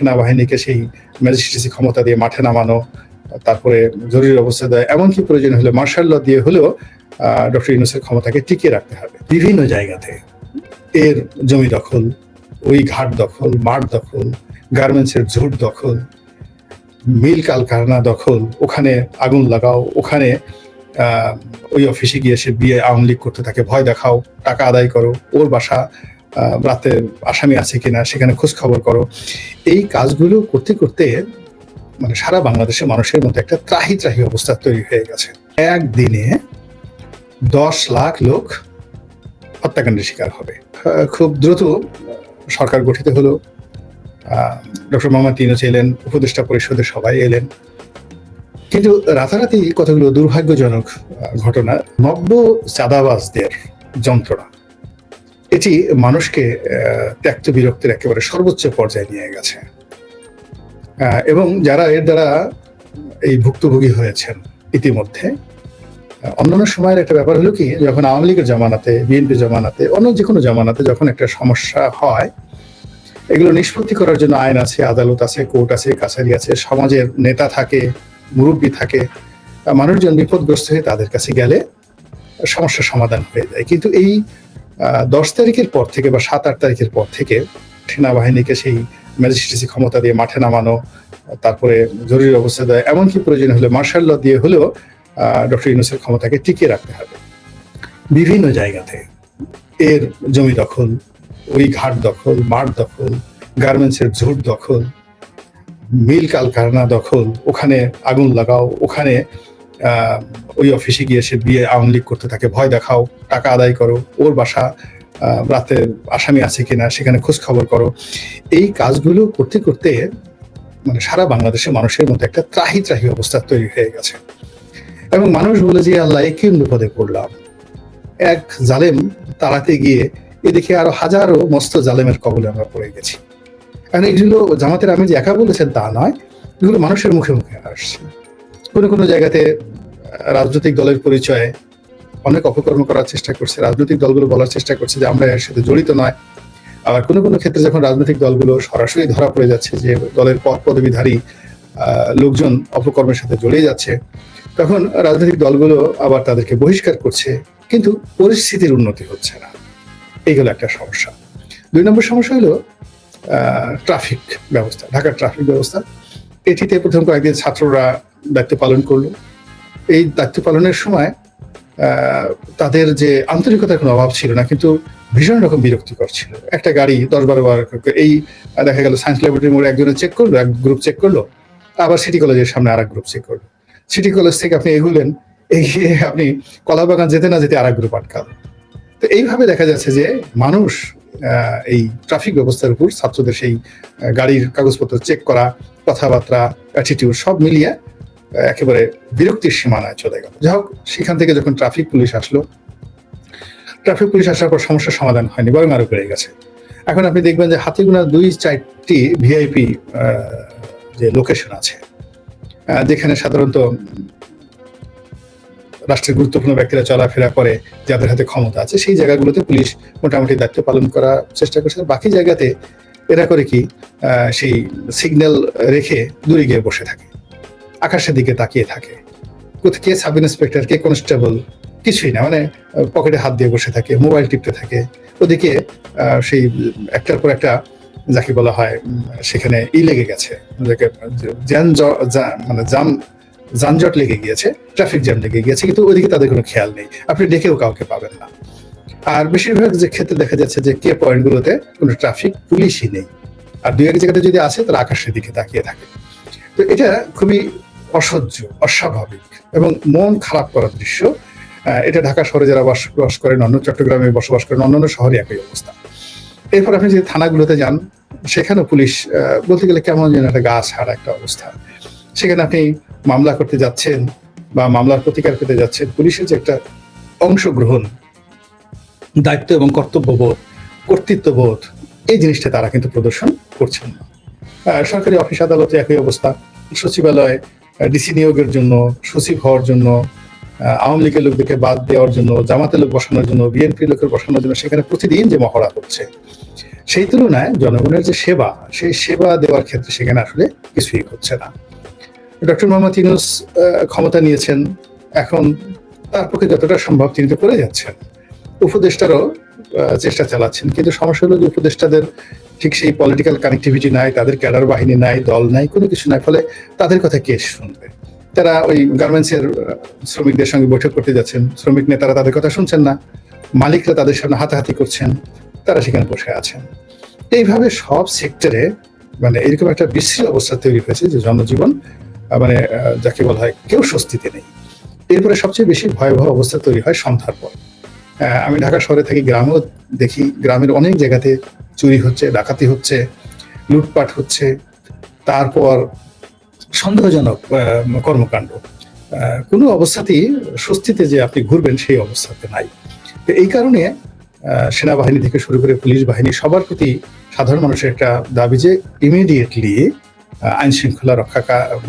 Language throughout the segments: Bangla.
সেনাবাহিনীকে সেই ম্যাজিস্ট্রেসি ক্ষমতা দিয়ে মাঠে নামানো, তারপরে জরুরি অবস্থা দেয়, এমনকি প্রয়োজন হলে মার্শাল ল দিয়ে হলেও ডক্টর ইউনুসের ক্ষমতাকে টিকিয়ে রাখতে হবে। বিভিন্ন জায়গাতে এর জমি দখল, ওই ঘাট দখল, মাঠ দখল গার্মেন্টসের ঝুট দখল, মিল কারখানা দখল, ওখানে আগুন লাগাও, ওখানে ওই অফিসে গিয়ে সে বিয়ে আওয়ামী লীগ করতে থাকে ভয় দেখাও, টাকা আদায় করো, ওর বাসা রাতে আসামি আছে কিনা সেখানে খোঁজ খবর করো। এই কাজগুলো করতে করতে মানে সারা বাংলাদেশের মানুষের মধ্যে একটা ত্রাহি ত্রাহি অবস্থা তৈরি হয়ে গেছে। একদিনে দশ লাখ লোক হত্যাকাণ্ডের শিকার হবে। খুব দ্রুত সরকার গঠিত হলো। ডক্টর মোহাম্মদ ইউনুস এলেন, উপদেষ্টা পরিষদের সবাই এলেন। কিন্তু রাতারাতি কতগুলো দুর্ভাগ্যজনক ঘটনা, নব্য চাঁদাবাজদের যন্ত্রণা। এটি মানুষকে ত্যক্ত বিরক্তির একেবারে সর্বোচ্চ পর্যায়ে নিয়ে গেছে। এবং যারা এর দ্বারা এই ভুক্তভোগী হয়েছেন ইতিমধ্যে অন্যান্য সময়ের একটা ব্যাপার হলো কি, যখন আওয়ামী লীগের জামানাতে বিএনপি জামানাতে, অন্য যে কোনো জামানাতে যখন একটা সমস্যা হয়, এগুলো নিষ্পত্তি করার জন্য আইন আছে, আদালত আছে, কোর্ট আছে, কাছারি আছে, সমাজের নেতা থাকে, মুরব্বী থাকে, মানুষজন বিপদগ্রস্ত হয়ে তাদের কাছে গেলে সমস্যার সমাধান হয়ে যায়। কিন্তু এই দশ তারিখের পর থেকে বা সাত, আট তারিখের পর থেকে সেনাবাহিনীকে সেই ম্যাজিস্ট্রেসি ক্ষমতা দিয়ে মাঠে নামানো, তারপরে জরুরি অবস্থা দেয় এমনকি প্রয়োজন হলে মার্শাল ল দিয়ে হলেও ডক্টর ইউনুসের ক্ষমতাকে টিকিয়ে রাখতে হবে। বিভিন্ন জায়গাতে এর জমি দখল, ওই ঘাট দখল, মাঠ দখল গার্মেন্টসের ঝুট দখল, মিল কারখানা দখল, ওখানে আগুন লাগাও, ওখানে ওই অফিসে গিয়ে সে বিয়ে আওয়ামী লীগ করতে থাকে ভয় দেখাও, টাকা আদায় করো, ওর বাসা রাতে আসামি আছে কিনা, সেখানে খোঁজ খবর করো। এই কাজগুলো করতে করতে মানে সারা বাংলাদেশের মানুষের মধ্যে একটা ত্রাহি ত্রাহি অবস্থা তৈরি হয়ে গেছে। এবং মানুষ বলে যে, আল্লাহ, এ কি বিপদে পড়লাম? এক জালেম তাড়াতে গিয়ে এদিকে আরও হাজারো মস্ত জালেমের কবলে আমরা পড়ে গেছি। কারণ এগুলো জামাতের আমি যে একা বলেছেন তা নয়, এগুলো মানুষের মুখে মুখে আসছে। কোনো কোনো জায়গাতে রাজনৈতিক দলের পরিচয়ে অনেক অপকর্ম করার চেষ্টা করছে, রাজনৈতিক দলগুলো বলার চেষ্টা করছে যে আমরা এর সাথে জড়িত নয়। আবার কোনো কোনো ক্ষেত্রে যখন রাজনৈতিক দলগুলো সরাসরি ধরা পড়ে যাচ্ছে যে দলের পদ পদবীধারী লোকজন অপকর্মের সাথে জড়িয়ে যাচ্ছে, তখন রাজনৈতিক দলগুলো আবার তাদেরকে বহিষ্কার করছে, কিন্তু পরিস্থিতির উন্নতি হচ্ছে না। এই হলো একটা সমস্যা। দুই নম্বর সমস্যা হলো ট্রাফিক ব্যবস্থা, ঢাকার ট্রাফিক ব্যবস্থা। এটিতে প্রথম কয়েকদিন ছাত্ররা দায়িত্ব পালন করল। এই দায়িত্ব পালনের সময় তাদের যে আন্তরিকতার কোনো অভাব ছিল না, কিন্তু ভীষণ রকম বিরক্তিকর ছিল। একটা গাড়ি দশ বারো বার এই দেখা গেল সায়েন্স ল্যাবরেটরি মোড়ে একজনে চেক করল, এক গ্রুপ চেক করল, আবার সিটি কলেজের সামনে আর গ্রুপ চেক করল। সিটি কলেজ থেকে আপনি এগুলেন, এগিয়ে আপনি কলাবাগান যেতে না যেতে আর এক গ্রুপ আটকাল। তো এইভাবে দেখা যাচ্ছে যে মানুষ এই ট্রাফিক ব্যবস্থার উপর ছাত্রদের সেই গাড়ির কাগজপত্র চেক করা, কথাবার্তা অ্যাটিটিউড সব মিলিয়ে একেবারে বিরক্তির সীমানায় চলে গেল। যাই হোক, সেখান থেকে যখন ট্রাফিক পুলিশ আসলো, ট্রাফিক পুলিশ আসার পর সমস্যার সমাধান হয়নি, বরং আরও বেড়ে গেছে। এখন আপনি দেখবেন যে হাতিগুনা দুই চারটি ভিআইপি যে লোকেশন আছে যেখানে সাধারণত রাষ্ট্রের গুরুত্বপূর্ণ ব্যক্তিরা চলাফেরা করে, যাদের হাতে ক্ষমতা আছে, সেই জায়গাগুলোতে পুলিশ মোটামুটি দায়িত্ব পালন করার চেষ্টা করছে। বাকি জায়গাতে এরা করে কি সেই সিগন্যাল রেখে দূরে গিয়ে বসে থাকে। আকাশের দিকে তাকিয়ে থাকে। কে সাব ইন্সপেক্টর, কে কনস্টেবল, কিছুই না মানে পকেটে হাত দিয়ে বসে থাকে, মোবাইল টিপতে থাকে। ওদিকে সেই, একটার পর একটা, যাকে বলা হয় সেখানে ই লেগে গেছে। মানে জাম যানজট লেগে গিয়েছে, ট্রাফিক জ্যাম লেগে গিয়েছে, কিন্তু ওইদিকে তাদের কোনো খেয়াল নেই। আপনি ডেকেও কাউকে পাবেন না। আর বেশিরভাগ যে ক্ষেত্রে দেখা যাচ্ছে যে, কে পয়েন্টগুলোতে কোনো ট্রাফিক, পুলিশই নেই। আর দুই এক জায়গাতে যদি আছে তারা আকাশের দিকে তাকিয়ে থাকে। তো এটা খুবই অসহ্য, অস্বাভাবিক এবং মন খারাপ করার দৃশ্য এটা ঢাকা শহরে যারা বসবাস করেন, অন্য চট্টগ্রামে বসবাস করেন, অন্যান্য শহরে একই অবস্থা। এরপর আপনি যদি থানাগুলোতে যান, সেখানেও পুলিশ বলতে গেলে কেমন যেন একটা গা ছাড়া একটা অবস্থা। সেখানে আপনি মামলা করতে যাচ্ছেন বা মামলার প্রতিকার পেতে যাচ্ছেন, পুলিশের যে একটা অংশগ্রহণ, দায়িত্ব এবং কর্তব্যবোধ, কর্তৃত্ববোধ, এই জিনিসটা তারা কিন্তু প্রদর্শন করছেন না। সরকারি অফিস আদালতে একই অবস্থা, সচিবালয় ডিসি নিয়োগের জন্য, সচিব হওয়ার জন্য আওয়ামী লীগের লোকদেরকে বাদ দেওয়ার জন্য, জামাতের লোক বসানোর জন্য বিএনপি লোকের বসানোর জন্য সেখানে প্রতিদিন যে মহড়া হচ্ছে, সেই তুলনায় জনগণের যে সেবা, সেই সেবা দেওয়ার ক্ষেত্রে সেখানে আসলে কিছুই হচ্ছে না। ডক্টর মোহাম্মদ ইউনুস ক্ষমতা নিয়েছেন, এখন তার পক্ষে যতটা সম্ভব তিনি তো করে যাচ্ছেন। উপদেষ্টারও চেষ্টা চালাচ্ছেন, কিন্তু সমস্যা হলো যে উপদেষ্টাদের ঠিক সেই পলিটিক্যাল কানেক্টিভিটি নাই, তাদের ক্যাডার বাহিনী নাই, দল নাই, কোনো কিছু নাই। ফলে তাদের কথা কে শুনবে? তারা ওই গার্মেন্টসের শ্রমিকদের সঙ্গে বৈঠক করতে যাচ্ছেন। শ্রমিক নেতারা তাদের কথা শুনছেন না। মালিকরা তাদের সামনে হাতাহাতি করছেন। তারা সেখানে বসে আছেন। এইভাবে সব সেক্টরে মানে এরকম একটা বিশ্রী অবস্থা তৈরি হয়েছে যে জনজীবন মানে যাকে বলা হয় কেউ স্বস্তিতে নেই। এরপরে সবচেয়ে বেশি ভয়াবহ অবস্থা তৈরি হয় সন্ধ্যার পর। আমি ঢাকা শহরে থাকি, গ্রামেও দেখি, গ্রামের অনেক জায়গাতে চুরি হচ্ছে, ডাকাতি হচ্ছে, লুটপাট হচ্ছে, তারপর সন্দেহজনক কর্মকাণ্ড। কোনো অবস্থাতেই স্বস্তিতে যে আপনি ঘুরবেন সেই অবস্থাতে নাই। তো এই কারণে সেনাবাহিনী থেকে শুরু করে পুলিশ বাহিনী সবার প্রতি সাধারণ মানুষের একটা দাবি যে ইমিডিয়েটলি আইন শৃঙ্খলা রক্ষা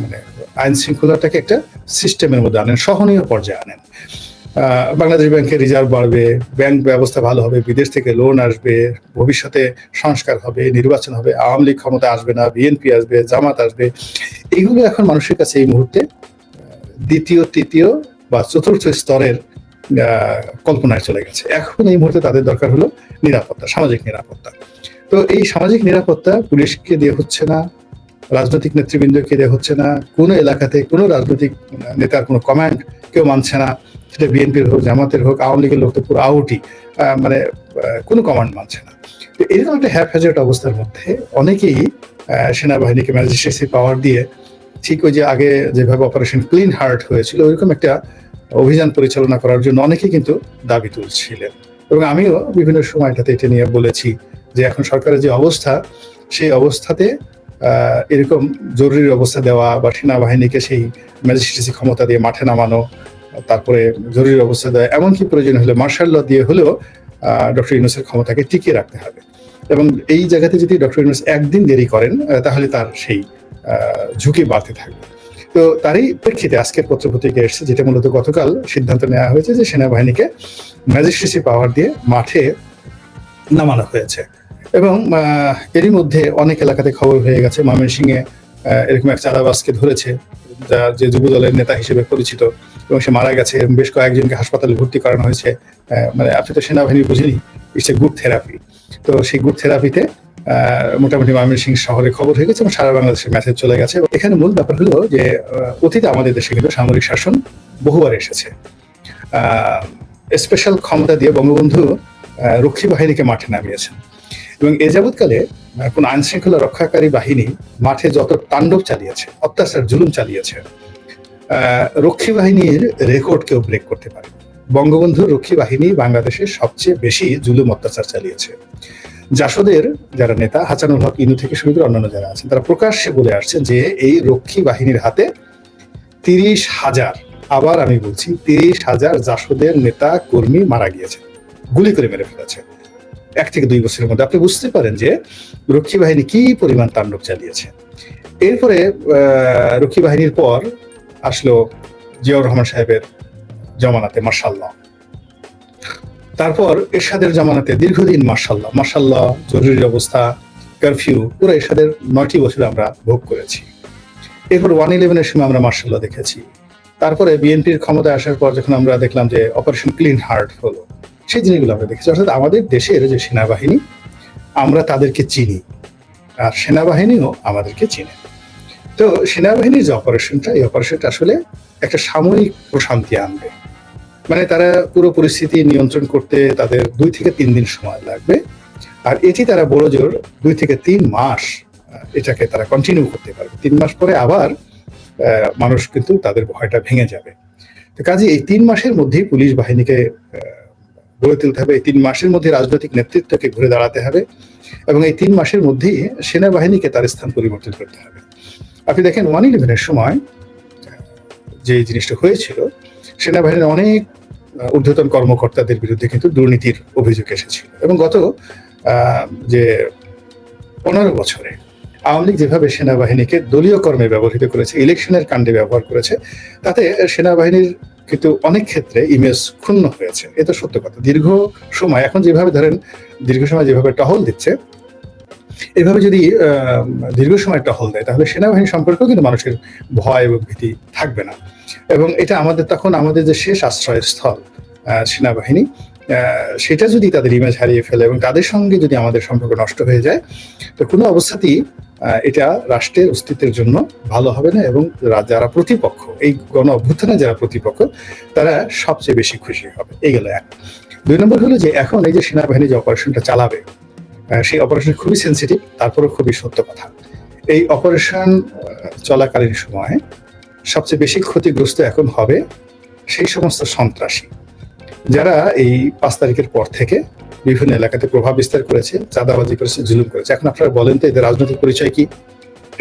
মানে আইন শৃঙ্খলাটাকে একটা সিস্টেমের মধ্যে আনেন, সহনীয় পর্যায়ে আনেন। বাংলাদেশ ব্যাংকের রিজার্ভ বাড়বে, ব্যাংক ব্যবস্থা ভালো হবে, বিদেশ থেকে লোন আসবে, ভবিষ্যতে সংস্কার হবে, নির্বাচন হবে, আওয়ামী লীগ ক্ষমতা আসবে না, বিএনপি আসবে, জামাত আসবে। এইগুলো এখন মানুষের কাছে এই মুহূর্তে দ্বিতীয়, তৃতীয় বা চতুর্থ স্তরের কল্পনায় চলে গেছে। এখন এই মুহূর্তে তাদের দরকার হলো নিরাপত্তা, সামাজিক নিরাপত্তা। তো এই সামাজিক নিরাপত্তা পুলিশকে দিয়ে হচ্ছে না, রাজনৈতিক নেতৃবৃন্দকে দেওয়া হচ্ছে না, কোনো এলাকাতে কোনো রাজনৈতিক নেতার কোনো কমান্ড কেউ মানছে না। সেটা বিএনপির হোক, জামাতের হোক, আওয়ামী লীগের লোক তো পুরো আউটই। মানে কোনো কমান্ড মানছে না। তো এরকম একটা হ্যাফ অবস্থার মধ্যে অনেকেই সেনাবাহিনীকে ম্যাজিস্ট্রেসি পাওয়ার দিয়ে ঠিক ওই যে আগে যেভাবে অপারেশন ক্লিন হার্ট হয়েছিল, ওইরকম একটা অভিযান পরিচালনা করার জন্য অনেকেই কিন্তু দাবি তুলছিলেন। এবং আমিও বিভিন্ন সময়টাতে এটা নিয়ে বলেছি যে এখন সরকারের যে অবস্থা, সেই অবস্থাতে এরকম জরুরি অবস্থা দেওয়া বা সেনাবাহিনীকে সেই ম্যাজিস্ট্রেসি ক্ষমতা দিয়ে মাঠে নামানো তারপরে জরুরি অবস্থা দেয়। এমনকি প্রয়োজন হলে মার্শাল ল দিয়ে হলেও ডক্টর ইউনুসের ক্ষমতাকে টিকিয়ে রাখতে হবে। এবং এই জায়গাতে যদি ডক্টর ইউনুস একদিন দেরি করেন তাহলে তার সেই ঝুঁকি বাড়তে থাকবে। তো তারই প্রেক্ষিতে আজকের পত্রপত্রিকা এসেছে, যেটা মূলত গতকাল সিদ্ধান্ত নেওয়া হয়েছে যে সেনাবাহিনীকে ম্যাজিস্ট্রেসি পাওয়ার দিয়ে মাঠে নামানো হয়েছে। এবং এরই মধ্যে অনেক এলাকাতে খবর হয়ে গেছে, ময়মনসিংহে এরকম এক চাঁদাবাসকে ধরেছে। যা যে যুব দলের নেতা হিসেবে পরিচিত, এবং সে মারা গেছে, এবং বেশ কয়েকজনকে হাসপাতালে ভর্তি করানো হয়েছে। মানে আপনি তো সেনাবাহিনী বুঝিনি এ গুড থেরাপি তো সেই গুড থেরাপিতে মোটামুটি ময়মনসিংহ শহরে খবর হয়ে গেছে, এবং সারা বাংলাদেশের মেসেজ চলে গেছে। এখানে মূল ব্যাপার হলো যে অতীতে আমাদের দেশে কিন্তু সামরিক শাসন বহুবার এসেছে। স্পেশাল ক্ষমতা দিয়ে বঙ্গবন্ধু রক্ষী বাহিনীকে মাঠে নামিয়েছেন। এবং এ যাবৎকালে কোন আইন শৃঙ্খলা রক্ষাকারী বাহিনী মাঠে যত তাণ্ডব চালিয়েছে, অত্যাচার, জুলুম চালিয়েছে রক্ষী বাহিনীর রেকর্ড কেউ ব্রেক করতে পারে বঙ্গবন্ধু রক্ষী বাহিনী বাংলাদেশের সবচেয়ে বেশি জুলুম, অত্যাচার চালিয়েছে। জাসদের যারা নেতা, হাসানুল হক ইনু থেকে শুরু করে অন্যান্য যারা আছেন, তারা প্রকাশ্যে বলে আসছেন যে এই রক্ষী বাহিনীর হাতে তিরিশ হাজার, আবার আমি বলছি তিরিশ হাজার জাসদের নেতা, কর্মী মারা গিয়েছে, গুলি করে মেরে ফেলেছে। এক থেকে দুই বছরের মধ্যে। আপনি বুঝতে পারেন যে রক্ষী বাহিনী কি পরিমাণ তাণ্ডব চালিয়েছে। এরপরে রক্ষী বাহিনীর পর আসলো জিয়াউর রহমান সাহেবের জমানাতে মার্শাল্লাহ তারপর এরশাদের জামানাতে দীর্ঘদিন মার্শাল্লাহ মার্শাল্লাহ জরুরি অবস্থা, কারফিউ, পুরো এরশাদের নয়টি বছর আমরা ভোগ করেছি। এরপর ওয়ান ইলেভেনের সময় আমরা মার্শাল্লাহ দেখেছি। তারপরে বিএনপির ক্ষমতায় আসার পর যখন আমরা দেখলাম যে অপারেশন ক্লিন হার্ট হলো সেই জিনিসগুলো আমরা দেখেছি। অর্থাৎ আমাদের দেশের যে সেনাবাহিনী, আমরা তাদেরকে চিনি আর সেনাবাহিনীও আমাদেরকে চিনে। তো সেনাবাহিনীর যে অপারেশনটা, এই অপারেশনটা আসলে একটা সাময়িক প্রশান্তি আনবে। মানে তারা পুরো পরিস্থিতি নিয়ন্ত্রণ করতে তাদের দুই থেকে তিন দিন সময় লাগবে। আর এটি তারা বড় জোর দুই থেকে তিন মাস এটাকে তারা কন্টিনিউ করতে পারবে। তিন মাস পরে আবার মানুষ কিন্তু তাদের ভয়টা ভেঙে যাবে। তো কাজে এই তিন মাসের মধ্যেই পুলিশ বাহিনীকে গড়ে তুলতে হবে। এই তিন মাসের মধ্যে রাজনৈতিক নেতৃত্বকে ঘুরে দাঁড়াতে হবে এবং এই তিন মাসের মধ্যেই সেনাবাহিনীকে তার স্থান পরিবর্তন করতে হবে। আপনি দেখেন ওয়ান ইলেভেনের সময় যে জিনিসটা হয়েছিল, সেনাবাহিনীর অনেক ঊর্ধ্বতন কর্মকর্তাদের বিরুদ্ধে কিন্তু দুর্নীতির অভিযোগ এসেছিল এবং গত যে পনেরো বছরে আওয়ামী লীগ যেভাবে সেনাবাহিনীকে দলীয় কর্মে ব্যবহৃত করেছে, ইলেকশনের কাণ্ডে ব্যবহার করেছে, তাতে সেনাবাহিনীর কিন্তু অনেক ক্ষেত্রে ইমেজ ক্ষুণ্ণ হয়েছে। এটা সত্য কথা। দীর্ঘ সময়, এখন যেভাবে ধরেন, দীর্ঘ সময় যেভাবে টহল দিচ্ছে, এভাবে যদি দীর্ঘ সময় টহল দেয়, তাহলে সেনাবাহিনী সম্পর্কেও কিন্তু মানুষের ভয় এবং ভীতি থাকবে না। এবং এটা আমাদের তখন, আমাদের যে শেষ আশ্রয়স্থল সেনাবাহিনী সেটা যদি তাদের ইমেজ হারিয়ে ফেলে এবং তাদের সঙ্গে যদি আমাদের সম্পর্ক নষ্ট হয়ে যায়, তো কোনো অবস্থাতেই এটা রাষ্ট্রের অস্তিত্বের জন্য ভালো হবে না এবং যারা প্রতিপক্ষ, এই গণ অভ্যুত্থানে যারা প্রতিপক্ষ, তারা সবচেয়ে বেশি খুশি হবে। এই গেল এক। দুই নম্বর হলো যে এখন এই যে সেনাবাহিনী যে অপারেশনটা চালাবে সেই অপারেশন খুবই সেন্সিটিভ তারপরে খুবই সত্য কথা। এই অপারেশন চলাকালীন সময়ে সবচেয়ে বেশি ক্ষতিগ্রস্ত এখন হবে সেই সমস্ত সন্ত্রাসী। যারা এই পাঁচ তারিখের পর থেকে বিভিন্ন এলাকাতে প্রভাব বিস্তার করেছে, চাঁদাবাজি করেছে, জুলুম করেছে। এখন আপনারা বলেন তো, এদের রাজনৈতিক পরিচয় কি?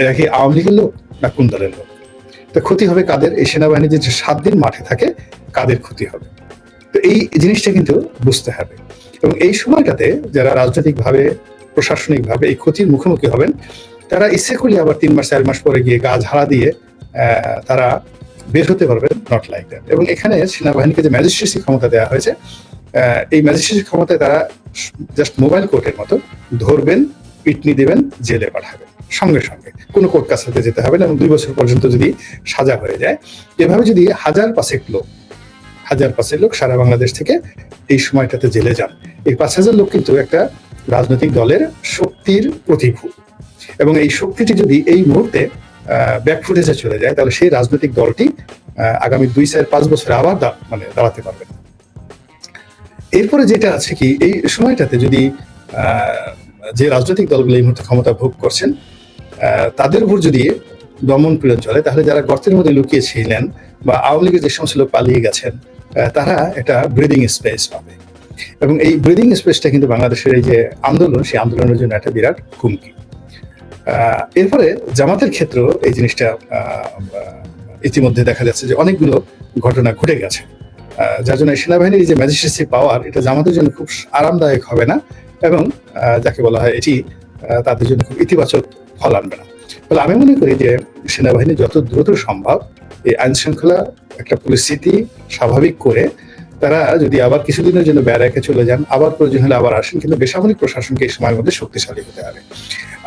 এরা কি আওয়ামী লীগের লোক না কোন দলের লোক? তো ক্ষতি হবে কাদের? এই সেনাবাহিনী যে সাত দিন মাঠে থাকে, কাদের ক্ষতি হবে? তো এই জিনিসটা কিন্তু বুঝতে হবে। এবং এই সময়টাতে যারা রাজনৈতিকভাবে, প্রশাসনিকভাবে এই ক্ষতির মুখোমুখি হবেন, তারা ইচ্ছে করলে আবার তিন মাস, চার মাস পরে গিয়ে গা ঝাড়া দিয়ে তারা বের হতে পারবেন নট লাইক দ্যাট এবং এখানে সেনাবাহিনীকে যে ম্যাজিস্ট্রেসি ক্ষমতা দেওয়া হয়েছে এই ম্যাজিস্ট্রেসি ক্ষমতায় তারা জাস্ট মোবাইল কোর্টের মতো ধরবেন, পিটনি দেবেন, জেলে পাঠাবেন। সঙ্গে সঙ্গে। কোনো কোর্ট কাছাতে যেতে হবে না এবং দুই বছর পর্যন্ত যদি সাজা হয়ে যায়। এভাবে যদি হাজার পাঁচেক লোক, হাজার পাঁচেক লোক সারা বাংলাদেশ থেকে এই সময়টাতে জেলে যান, এই পাঁচ হাজার লোক কিন্তু একটা রাজনৈতিক দলের শক্তির প্রতিভূ। এবং এই শক্তিটি যদি এই মুহূর্তে ব্যাকফুটেজে চলে যায়, তাহলে সেই রাজনৈতিক দলটি আগামী দুই চার পাঁচ বছরে আবার মানে দাঁড়াতে পারবে না। এরপরে যেটা আছে কি, এই সময়টাতে যদি যে রাজনৈতিক দলগুলো এই মুহূর্তে ক্ষমতা ভোগ করছেন তাদের উপর যদি দমন পীড়ন চলে, তাহলে যারা গর্তের মধ্যে লুকিয়ে ছিলেন বা আওয়ামী লীগের যে সমস্ত লোক পালিয়ে গেছেন তারা একটা ব্রিদিং স্পেস পাবে। এবং এই ব্রিদিং স্পেসটা কিন্তু বাংলাদেশের এই যে আন্দোলন, সেই আন্দোলনের জন্য একটা বিরাট হুমকি। এরপরে জামাতের ক্ষেত্রেও এই জিনিসটা ইতিমধ্যে দেখা যাচ্ছে যে অনেকগুলো ঘটনা ঘটে গেছে। যার জন্য সেনাবাহিনীর যে ম্যাজিস্ট্রেসি পাওয়ার এটা জামাতের জন্য খুব আরামদায়ক হবে না? এবং যাকে বলা হয় এটি তাদের জন্য খুব ইতিবাচক ফল আনবে না। ফলে আমি মনে করি যে সেনাবাহিনী যত দ্রুত সম্ভব এই আইন শৃঙ্খলা একটা পরিস্থিতি স্বাভাবিক করে, তারা যদি আবার কিছুদিনের জন্য ব্যারাকে চলে যান, আবার প্রয়োজন হলে আবার আসেন, কিন্তু বেসামরিক প্রশাসনকে এই সময়ের মধ্যে শক্তিশালী হতে হবে।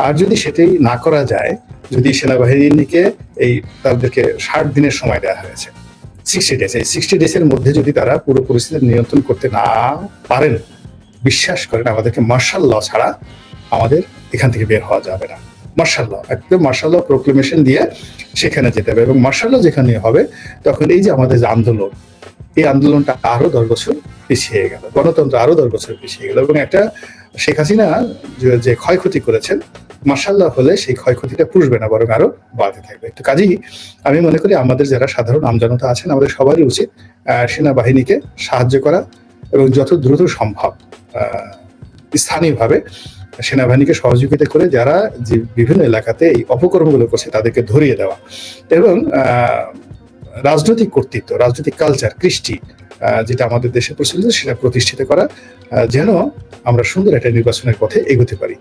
আর যদি সেটাই না করা যায়, যদি সেনাবাহিনীকে এই তাদেরকে ষাট দিনের সময় দেওয়া হয়েছে সিক্সটি ডেজ এই সিক্সটি ডেজের মধ্যে যদি তারা পুরো পরিস্থিতি নিয়ন্ত্রণ করতে না পারেন, বিশ্বাস করেন আমাদেরকে মার্শাল ল ছাড়া আমাদের এখান থেকে বের হওয়া যাবে না। মার্শাল ল একদম মার্শাল ল প্রোক্লেমেশন দিয়ে সেখানে যেতে হবে এবং মার্শাল ল যেখানে হবে, তখন এই যে আমাদের যে আন্দোলন, এই আন্দোলনটা আরও দশ বছর পিছিয়ে গেল, গণতন্ত্র আরও দশ বছর পিছিয়ে গেল এবং একটা শেখ হাসিনা যে- যে ক্ষয়ক্ষতি করেছেন মার্শাল্লাহ হলে সেই ক্ষয়ক্ষতিটা পুষবে না, বরং আরও বাড়তে থাকবে। তো কাজেই আমি মনে করি আমাদের যারা সাধারণ আমজনতা আছেন, আমাদের সবারই উচিত সেনাবাহিনীকে সাহায্য করা এবং যত দ্রুত সম্ভব স্থানীয়ভাবে সেনাবাহিনীকে সহযোগিতা করে যারা যে বিভিন্ন এলাকাতে এই অপকর্মগুলো করছে তাদেরকে ধরিয়ে দেওয়া এবং রাজনৈতিক কর্তৃত্ব, রাজনৈতিক কালচার কৃষ্টি যেটা আমাদের দেশে প্রচলিত, সেটা প্রতিষ্ঠিত করা যেন আমরা সুন্দর একটা নির্বাচনের পথে এগোতে পারি।